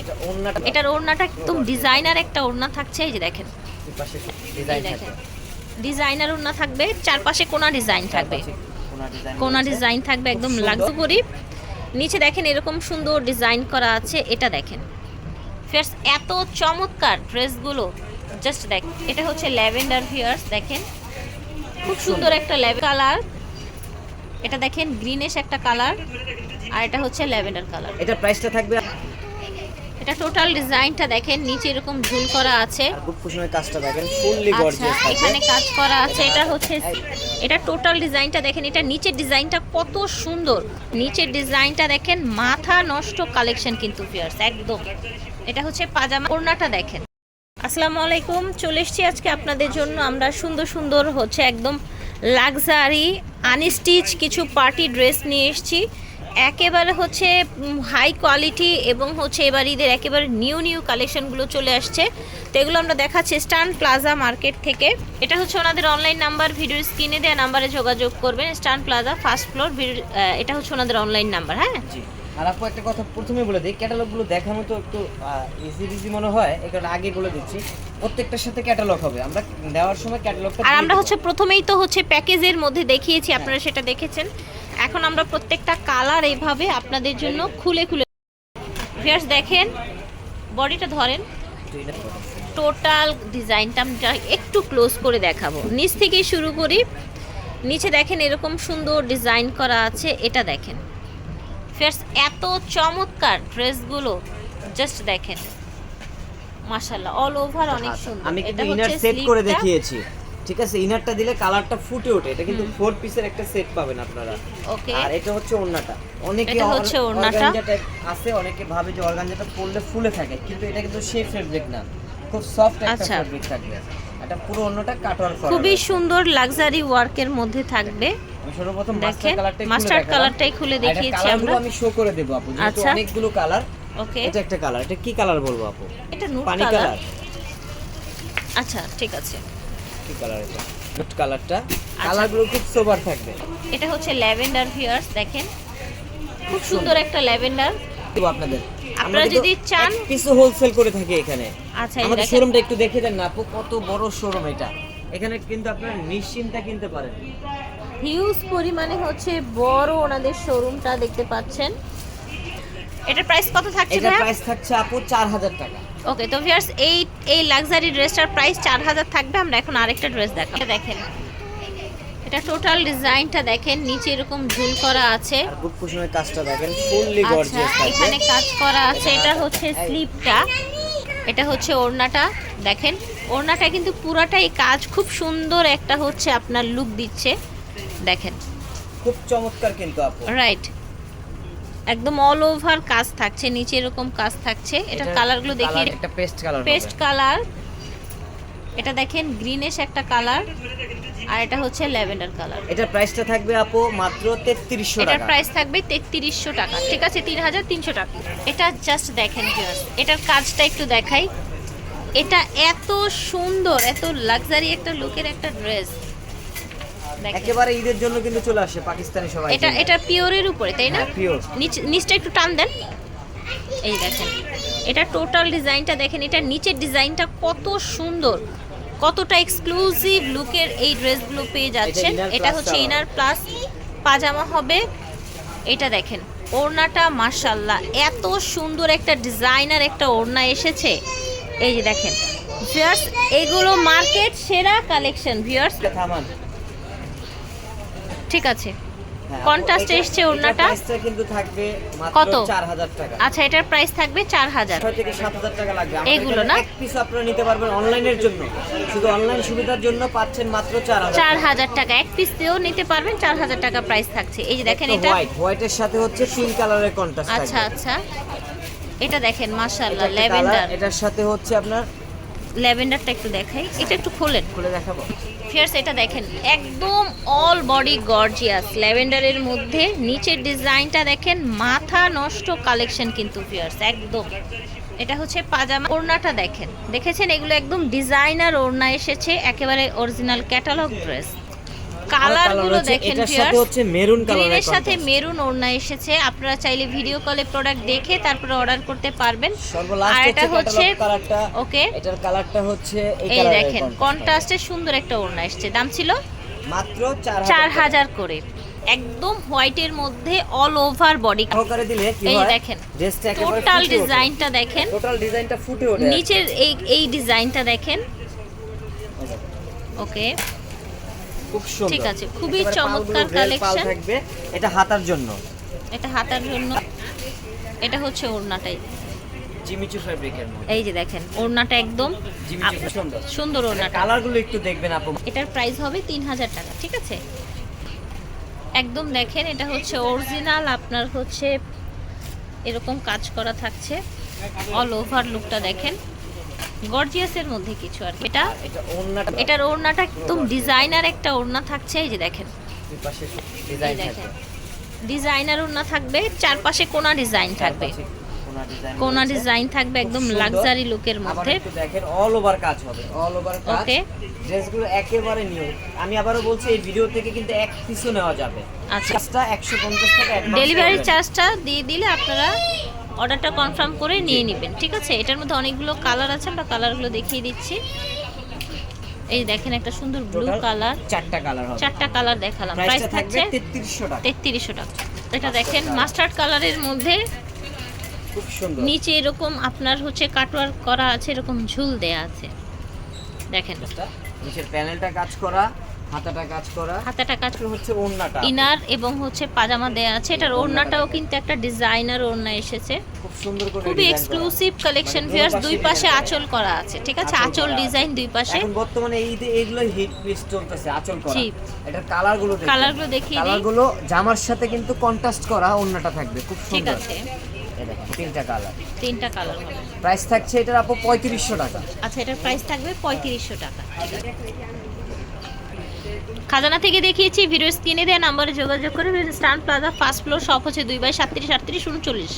এটা এটার ওড়নাটা একদম ডিজাইনার একটা ওড়না থাকছে এই যে দেখেন। ডিজাইনার ওড়না থাকবে চারপাশে কোনা ডিজাইন থাকবে। কোনা ডিজাইন থাকবে একদম। লাক্সুরি নিচে দেখেন এরকম সুন্দর ডিজাইন করা আছে এটা দেখেন। ফিয়ার্স এত চমৎকার ড্রেসগুলো। জাস্ট দেখ এটা হচ্ছে ল্যাভেন্ডার ফিয়ার্স দেখেন। খুব সুন্দর একটা ল্যাভ কালার। এটা দেখেন গ্রিনিশ একটা কালার। আর এটা হচ্ছে ল্যাভেন্ডার কালার। এটা প্রাইসটা থাকবে এটা টোটাল ডিজাইনটা দেখেন নিচে এরকম ঝুল করা আছে। কুশনের কাজটা দেখেন ফুললি আচ্ছা গর্জিয়াস থাকবে এখানে কাজ করা আছে এটা হচ্ছে এটা টোটাল ডিজাইনটা দেখেন এটা নিচের ডিজাইনটা কত সুন্দর। নিচের ডিজাইনটা দেখেন মাথা নষ্ট কালেকশন কিন্তু পিয়ার্স একদম। এটা হচ্ছে পাজামা ওড়নাটা দেখেন। আসসালামু আলাইকুম চলে এসেছি আজকে আপনাদের জন্য। আমরা সুন্দর সুন্দর হচ্ছে একদম লাক্সারি আনস্টিচ কিছু পার্টি ড্রেস নিয়ে এসেছি। একেবারে হচ্ছে হাই কোয়ালিটি এবং হচ্ছে এবার ঈদের একেবারে নিউ নিউ কালেকশনগুলো চলে আসছে। তো এগুলো আমরা দেখাচ্ছি স্টান প্লাজা মার্কেট থেকে। এটা হচ্ছে ওনাদের অনলাইন নাম্বার ভিডিও স্ক্রিনে দেওয়া নাম্বারে যোগাযোগ করবেন। স্টান প্লাজা ফার্স্ট ফ্লোর এটা হচ্ছে ওনাদের অনলাইন নাম্বার হ্যাঁ? আর আপু একটা কথা প্রথমে বলে দিই ক্যাটালগুলো দেখানো তো একটু ইজি ইজি মনে হয় এই কারণে আগে বলে দিচ্ছি। প্রত্যেকটার সাথে ক্যাটালগ হবে। আমরা দেওয়ার সময় ক্যাটালগটা আর আমরা হচ্ছে প্রথমেই তো হচ্ছে প্যাকেজের মধ্যে দেখিয়েছি আপনারা সেটা দেখেছেন। এখন আমরা প্রত্যেকটা কালার এইভাবে আপনাদের জন্য খুলে খুলে ভিয়ার্স দেখেন বডিটা ধরেন টোটাল ডিজাইনটা আমরা একটু ক্লোজ করে দেখাবো। নিচ থেকেই শুরু করি। নিচে দেখেন এরকম সুন্দর ডিজাইন করা আছে এটা দেখেন। ফিয়ার্স এত চমৎকার ড্রেসগুলো জাস্ট দেখেন। মাশাল্লাহ অল ওভার অনেক সুন্দর। আমি কিন্তু ইনার সেট করে দেখিয়েছি। ঠিক আছে ইনারটা দিলে কালারটা ফুটে ওঠে। এটা কিন্তু ফোর পিসের একটা সেট পাবেন আপনারা। ওকে। আর এটা হচ্ছে ওন্নাটা অনেকে হচ্ছে ওড়নাটা। আছে অনেকে ভাবে যে অর্গানজাটা পরলে ফুলে থাকে কিন্তু এটা কিন্তু সেই ফেব্রিক না। খুব সফট একটা আচ্ছা। ফেব্রিক থাকবে। এটা পুরো অন্যটা কাটওয়ার করা খুবই সুন্দর লাক্সারি ওয়ার্কের মধ্যে থাকবে। সর্বপ্রথম মাস্টার দেখেন কালারটাই মাস্টার কালারটাই খুলে দেখিয়েছি আমরা। আমি শো করে দেব আপু যেহেতু আচ্ছা। অনেকগুলো কালার ওকে। এটা একটা কালার এটা কি কালার বলব আপু? এটা কালার কালার আচ্ছা ঠিক আছে। কি কালার এটা? নুট কালারটা কালারগুলো খুব সোবার থাকবে। এটা হচ্ছে ল্যাভেন্ডার ভিউয়ার্স দেখেন। খুব সুন্দর একটা ল্যাভেন্ডার। দেবো আপনাদের। আপনারা যদি চান কিছু হোলসেল করে থাকি এখানে। আচ্ছা আমাদের শোরুমটা একটু দেখে দেন না আপু কত বড় শোরুম এটা। এখানে কিন্তু আপনারা নিশ্চিন্তা কিনতে পারেন। হিউজ পরিমাণে হচ্ছে বড় ওনাদের শোরুমটা দেখতে পাচ্ছেন। এটার প্রাইস কত থাকছে এটা প্রাইস থাকছে আপু চার হাজার টাকা। ওকে তো ভিউয়ার্স এই এই লাক্সারি ড্রেসটার প্রাইস চার হাজার থাকবে আমরা এখন আরেকটা ড্রেস দেখাবো। এটা দেখেন। এটা টোটাল ডিজাইনটা দেখেন নিচে এরকম ঝুল করা আছে। আর বুক কুশনের কাজটা দেখেন ফুললি আচ্ছা গর্জিয়াস থাকবে। এখানে কাজ করা আছে এটা হচ্ছে স্লিপটা এটা হচ্ছে ওড়নাটা দেখেন। ওড়নাটা কিন্তু পুরাটাই কাজ খুব সুন্দর একটা হচ্ছে আপনার লুক দিচ্ছে দেখেন। খুব চমৎকার কিন্তু আপু। রাইট একদম অল ওভার কাজ থাকছে নিচে এরকম কাজ থাকছে। এটা এটার কালারগুলো দেখিয়ে একটা পেস্ট কালার পেস্ট কালার এটা দেখেন গ্রিনিশ একটা কালার আর এটা হচ্ছে ল্যাভেন্ডার কালার এটার প্রাইসটা থাকবে আপু মাত্র 3300 এটার টাকা। প্রাইস থাকবে তেত্রিশশো টাকা। ঠিক আছে তিন হাজার তিনশো টাকা। এটা জাস্ট দেখেন viewers, এটার কাজটা একটু দেখাই। এটা এত সুন্দর এত লাক্সারি একটা লুকের একটা ড্রেস একেবারে ঈদের জন্য কিন্তু চলে আসে পাকিস্তানি সবাই। এটা এটা পিওরের উপরে তাই না? হ্যাঁ। নিচ নিচটা একটু টান দেন। এই দেখেন এটা টোটাল ডিজাইনটা দেখেন এটা নিচের ডিজাইনটা কত সুন্দর। কতটা এক্সক্লুসিভ লুকের এই ড্রেসগুলো পেয়ে যাচ্ছেন। এটা হচ্ছে। ইনার প্লাস পাজামা হবে। এটা দেখেন ওড়নাটা মাশাল্লাহ এত সুন্দর একটা ডিজাইনার একটা ওড়না এসেছে। এই যে দেখেন ভিউয়ার্স এগুলো মার্কেট সেরা কালেকশন ভিউয়ার্স থামান। ঠিক আছে। হ্যাঁ, আপু, Contrast এসছে ওড়নাটা? প্রাইসটা কিন্তু থাকবে কত? 4000 টাকা। আচ্ছা এটার প্রাইস থাকবে চার হাজার। ছয় থেকে সাত হাজার টাকা লাগবে। এগুলো না? এক পিস আপনারা নিতে পারবেন অনলাইনের জন্য। শুধু অনলাইন সুবিধার জন্য পাচ্ছেন মাত্র চার হাজার চার হাজার টাকা। এক পিস দিয়েও নিতে পারবেন চার হাজার টাকা প্রাইস থাকছে। এই যে দেখেন এটা। হোয়াইট হোয়াইটের সাথে হচ্ছে পিঙ্ক কালারের কন্ট্রাস্ট আচ্ছা আচ্ছা। এটা দেখেন মাশাআল্লাহ ল্যাভেন্ডার। এটার সাথে হচ্ছে আপনার ল্যাভেন্ডারটা একটু দেখাই। এটা একটু খোলেন। খুলে দেখাবো। ফিয়ার্স এটা দেখেন একদম অল বডি গর্জিয়াস ল্যাভেন্ডারের মধ্যে নিচের ডিজাইনটা দেখেন মাথা নষ্ট কালেকশন কিন্তু ফিয়ার্স একদম। এটা হচ্ছে পাজামা। ওড়নাটা দেখেন। দেখেছেন? এগুলো একদম ডিজাইনার ওড়না এসেছে একেবারে অরিজিনাল ক্যাটালগ ড্রেস কালারগুলো দেখেন সাথে হচ্ছে মেরুন কালারের গ্রিনের সাথে মেরুন ওড়না এসেছে। আপনারা চাইলে ভিডিও কলে প্রোডাক্ট দেখে তারপরে অর্ডার করতে পারবেন। আর এটা হচ্ছে ওকে। এটার কালারটা হচ্ছে এই দেখেন। কন্ট্রাস্টে সুন্দর একটা ওড়না এসেছে। দাম ছিল মাত্র 4000 চার হাজার করে। একদম হোয়াইটের মধ্যে অল ওভার বডি সহকারে দিলে কি এই হয়? দেখেন টোটাল ডিজাইনটা দেখেন। টোটাল ডিজাইনটা ফুটে ওঠে নিচের এই এই ডিজাইনটা দেখেন, ওকে। খুব সুন্দর। ঠিক আছে, খুবই চমৎকার collection। থাকবে। এটা হাতার জন্য। এটা হাতার জন্য। এটা হচ্ছে ওড়নাটাই জিমিচু ফেব্রিকের মধ্যে। এই যে দেখেন ওড়নাটা একদম সুন্দর। সুন্দর ওড়নাটা। কালারগুলো একটু দেখবেন আপু। এটার প্রাইস হবে তিন হাজার টাকা ঠিক আছে? একদম দেখেন এটা হচ্ছে অরিজিনাল আপনার হচ্ছে এরকম কাজ করা থাকছে। অল ওভার লুকটা দেখেন। গর্জিয়াসের মধ্যে কিছু আর কি। এটা এটা এটার ওড়নাটা একদম ডিজাইনার একটা ওড়না থাকছে এই যে দেখেন। ডিজাইনার ওড়না থাকবে চারপাশে কোনা ডিজাইন থাকবে। কোনা ডিজাইন থাকবে একদম লাক্সারি লুকের মধ্যে। দেখেন অল ওভার কাজ হবে অল ওভার কাজ। Okay. ড্রেসগুলো একেবারে নিউ আমি আবারও বলছি এই ভিডিও থেকে কিন্তু এক পিসও নেওয়া যাবে। আচ্ছা। 150 টাকা ডেলিভারি চার্জটা দিয়ে দিলে আপনারা অর্ডারটা কনফার্ম করে নিয়ে নেবেন ঠিক আছে? এটার মধ্যে অনেকগুলো কালার আছে আমরা কালারগুলো দেখিয়ে দিচ্ছি। এই দেখেন একটা সুন্দর ব্লু কালার। চারটা কালার হবে। চারটা কালার দেখালাম। প্রাইস থাকছে 3300 টাকা। তেত্রিশশো টাকা। এটা দেখেন মাস্টার্ড কালারের মধ্যে খুব সুন্দর। নিচে এরকম আপনার হচ্ছে কাটওয়ার করা আছে এরকম ঝুল দেয়া আছে। দেখেন। ড্রেসটা নিচের প্যানেলটা কাজ করা। হাতাটা কাজ করা। হাতাটা কাজ হচ্ছে ওন্নাটা ইনার এবং হচ্ছে পাজামা দেয়া আছে। এটার ওড়নাটাও কিন্তু একটা ডিজাইনার ওড়না এসেছে। খুব সুন্দর করে খুবই এক্সক্লুসিভ কালেকশন ভিউয়ার্স দুই পাশে আঁচল করা আছে ঠিক আছে? আঁচল ডিজাইন দুই পাশে। এখন বর্তমানে এই যে এইগুলো হিট পিস চলতেছে আঁচল করা। এটার কালারগুলো কালারগুলো দেখিয়ে দিই। কালার জামার সাথে কিন্তু কন্ট্রাস্ট করা ওন্নাটা থাকবে। খুব ঠিক আছে। তিনটা কালার তিনটা কালার প্রাইস থাকছে এটার আপু পঁয়ত্রিশশো টাকা। আচ্ছা এটার প্রাইস থাকবে পঁয়ত্রিশশো টাকা। খাজানা থেকে দেখিয়েছি, ভিডিও স্ক্রিনে দেওয়া নাম্বারে যোগাযোগ করে Stan Plaza, first floor, shop হচ্ছে দুই বাই সাতত্রিশ আটত্রিশ, উনচল্লিশ।